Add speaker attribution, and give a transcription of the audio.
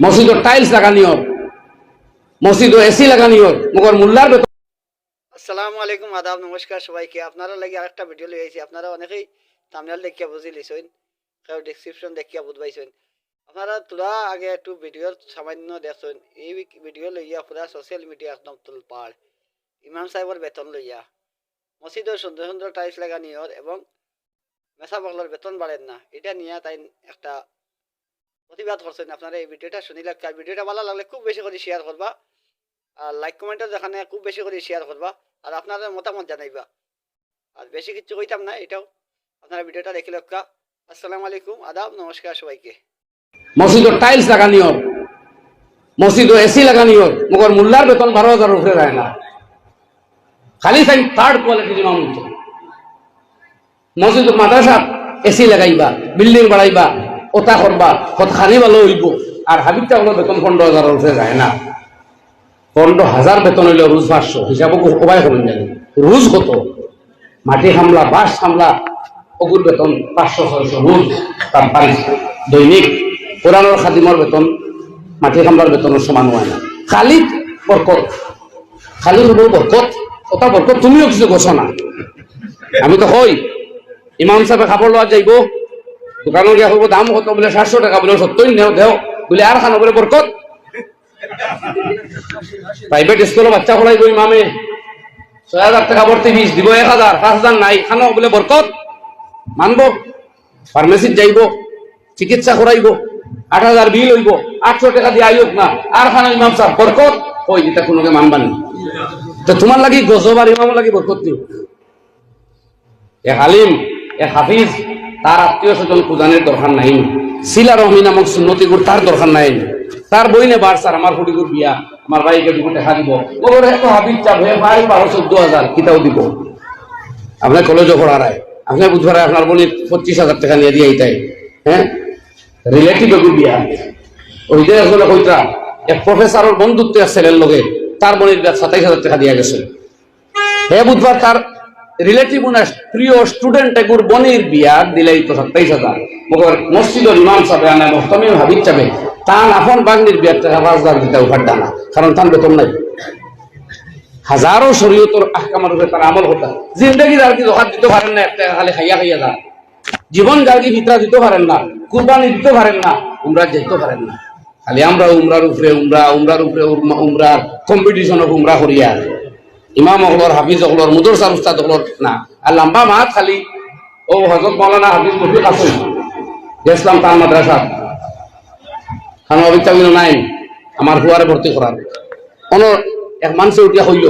Speaker 1: মসজিদর tiles লাগানি হোক মসজিদ এসি লাগানি হোক মগর মোল্লার বেতন
Speaker 2: আসসালামু আলাইকুম, আদাব নমস্কার সবাইকে। আপনারা লাগি আরেকটা ভিডিও লই আইছি। আপনারা অনেকেই থাম্বনেল দেখিয়া বুঝি লিছেন, কেউ ডেসক্রিপশন দেখিয়া বুঝবাইছেন। আপনারা তোরা আগে একটু ভিডিওর সামান্য দেখছেন। এই ভিডিও লইয়া পুরা সোশ্যাল মিডিয়া একদম তুলপাড় ইমাম সাহেবের বেতন লইয়া। মসজিদের সুন্দর সুন্দর টাইলস লাগানি ওর এবং মেসা বগলার বেতন বাড়েন না। এটা নিয়ে তাই একটা প্রতিবাদ করছেন আপনারা এই ভিডিওটা শুনিলে ভিডিওটা ভালো লাগলে খুব বেশি করে শেয়ার করবা। আর লাইক কমেন্টও যেখানে খুব বেশি করে শেয়ার করবা, আর আপনাদের মতামত জানাইবা। আর বেশি কিছু কইতাম না, এটাও আপনারা ভিডিওটা দেখে লক্কা আসসালামু আলাইকুম, আদাব, নমস্কার সবাইকে।
Speaker 1: মসজিদর টাইলস লাগানি হোক মসজিদ এসি লাগানি হোক মগর মোল্লার বেতন বারো হাজার উপরে যায় না। খালি তাই থার্ড ইমাম হইতো। মসজিদ মাদ্রাসা এসি লাগাইবা বিল্ডিং বাড়াইবা ওটা করবা, কত খানি ভালো হইব আর হাবিবটা হলো বেতন পনেরো হাজার যায় না। পনেরো হাজার বেতন হইলে রোজ পাঁচশো হিসাবে সবাই করুন জানি রোজ কত? মাটি হামলা বাস হামলা অগুর বেতন পাঁচশো, ছয়শো রোজ তার পারিস দৈনিক কোরআনের খাদিমর বেতন, মাটি হামলার বেতনের সমান হয় না খালি বরকত খালি হব বরকত ওটা বরকত তুমিও কিছু না। আমি তো হই ইমাম সাহেব খাবার লওয়া যাইব। দোকানত গিয়া হব? দাম কত বলে? সাতশো টাকা বলে, সত্তর নেও, দেও। বলে, আর খানো? বলে, বরকত। প্রাইভেট স্কুলে বাচ্চা পড়াইব ইমামে। ছয় হাজার টাকা ভর্তি ফিস দিব, এক হাজার। পাঁচ হাজার নাই, খানো? বলে, বরকত। মানব। ফার্মেসিত যাইব, চিকিৎসা করাইব, আট হাজার বিল হইব, আটশো টাকা দিয়ে আইব না। আর খানা ইমাম সাহেব, বরকত? ওই যেটা কোনোকে মানবানি তো তোমার লাগি গজব আর ইমাম লাগি বরকত দিও। এক আলিম এক হাফিজ তার আত্মীয় স্বজন পূজানের দরকার নাই। শিলা রহমি নামক সুন্নতিগুর তার দরকার নাই। তার বই নে বার স্যার, আমার হুডিগুর বিয়া, আমার ভাইকে দুটো টাকা দিব। ওর এত হাবিজ চাপ হয়ে ভাই বারো চোদ্দ হাজার, কিতাও দিব। আপনার কলেজও পড়ারায় আপনার বুধবার আপনার বোন পঁচিশ হাজার টাকা নিয়ে দিয়ে এইটাই হ্যাঁ? রিলেটিভ এগুলো বিয়া। ওইটাই আসলে কইতা, এক প্রফেসরের বন্ধুত্ব ছেলের লগে তার বোনের সাতাইশ হাজার টাকা দিয়া গেছে। হে বুধবার তার রিলেটিভ উনার প্রিয় স্টুডেন্ট এগুর বনির বিয়া দিলেই তো সাতাইশ হাজার। মগর মসজিদর ইমাম সাহেব আনে মহতমিম হাবিব চাবে। তান আপন বাগনির বিয়ার টাকা পাঁচ হাজার দিতে উঠার ডানা কারণ তার বেতন নাই। হাজারো শরীয়তর আহকামের উপরে তার আমল হতা। জিন্দগি আর কি দোকান দিতে পারেন না, একটা খালি খাইয়া খাইয়া যান জীবন জালকি ভিতরা দিতে পারেন না, কুরবানি দিতে পারেন না, উমরা যেতে পারেন না। খালি আমরা উমরার উপরে উমরা, উমরার উপরে উমরা- কম্পিটিশন উমরা করিয়া। ইমাম অগলর হাফিজ অগলর মুদরসা উস্তাদ অগলর না আর লম্বা মাত খালি ও হজরত মৌলানা হাফিজ মুফি আসুন গেছিলাম তার মাদ্রাসা খান অভিজ্ঞতা নাই আমার হুয়ারে ভর্তি করার অন এক মানুষে উঠিয়া হইল